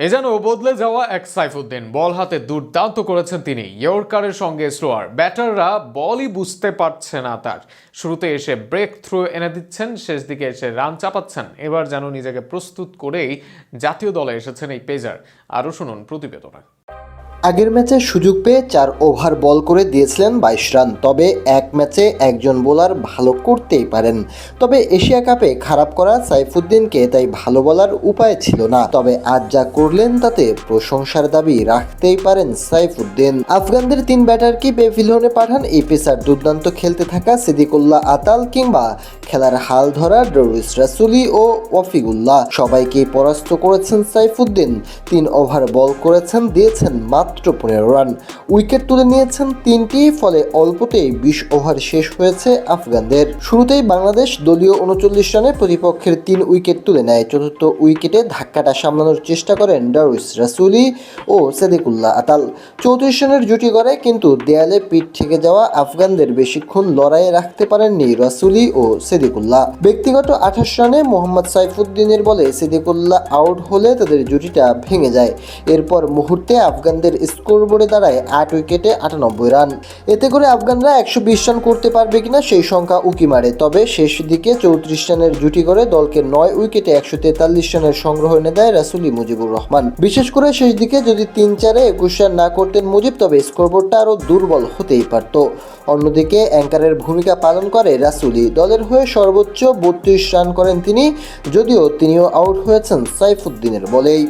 এ যেন বদলে যাওয়া এক সাইফুদ্দিন। বল হাতে দুর্দান্ত করেছেন তিনি। ইয়র্কারের সঙ্গে স্লোয়ার। ব্যাটাররা বলই বুঝতে পারছে না তার। শুরুতে এসে ব্রেক থ্রু এনে দিচ্ছেন, শেষ দিকে এসে রান চাপাচ্ছেন। এবার যেন নিজেকে প্রস্তুত করেই জাতীয় দলে এসেছেন এই পেজার। আরও শুনুন প্রতিবেদনা। আগের ম্যাচে সুযোগ পেয়ে চার ওভার বল করে দিয়েছিলেন বাইশ রান, তবে এক ম্যাচে একজন বোলার ভালো করতেই পারেন। তবে এশিয়া কাপে খারাপ করা সাইফুদ্দিনকে তাই ভালো বলার উপায় ছিল না। তবে আজ যা করলেন তাতে প্রশংসার দাবি রাখতেই পারেন সাইফুদ্দিন। আফগানদের তিন ব্যাটারকে পেভিলিয়নে পাঠান? এই পেসার দুর্দান্ত খেলতে থাকা সিদ্দিকুল্লাহ আতাল কিংবা খেলার হাল ধরা ডরুইস রাসুলি ও ওয়াফিকুল্লাহ। সবাইকে পরাস্ত করেছেন সাইফুদ্দিন। তিন ওভার বল করেছেন, দিয়েছেন মাত্র পনেরো রান। উইকেট তুলে নিয়েছেন তিনটি, ফলে অল্পতেই বিশ ওভার শেষ হয়েছে আফগানদের। শুরুতেই বাংলাদেশ দলীয় উনচল্লিশ রানে প্রতিপক্ষের তিন উইকেট তুলে নেয়। চতুর্থ উইকেটে ধাক্কাটা সামলানোর চেষ্টা করেন ডারুইস রাসুলি ও সেদিকুল্লাহ আতাল। চৌত্রিশ রানের জুটি করে কিন্তু দেয়ালে পিঠ থেকে যাওয়া আফগানদের বেশিক্ষণ লড়াইয়ে রাখতে পারেননি রাসুলি ও সেদিকুল্লাহ। ব্যক্তিগত আঠাশ রানে মোহাম্মদ সাইফুদ্দিনের বলে সিদ্দিকুল্লাহ আউট হলে তাদের জুটিটা ভেঙে যায়। এরপর মুহূর্তে আফগানদের স্কোরবোর্ডে দাঁড়ায় আট উইকেটে আটানব্বই রান। এতে করে আফগানরা একশো বিশ রান করতে পারবে কিনা সেই সংখ্যা উকি মারে। তবে শেষ দিকে চৌত্রিশ রানের জুটি করে দলকে নয় উইকেটে একশো তেতাল্লিশ রানের সংগ্রহ এনে দেয় রাসুলি মুজিবুর রহমান। বিশেষ করে শেষ দিকে যদি তিন চারে একুশ রান না করতেন মুজিব, তবে স্কোরবোর্ডটা আরও দুর্বল হতেই পারত। অন্যদিকে অ্যাঙ্কারের ভূমিকা পালন করে রাসুলি। দলের হয়ে সর্বোচ্চ বত্রিশ রান করেন তিনি, যদিও তিনিও আউট হয়েছেন সাইফুদ্দিনের বলেই।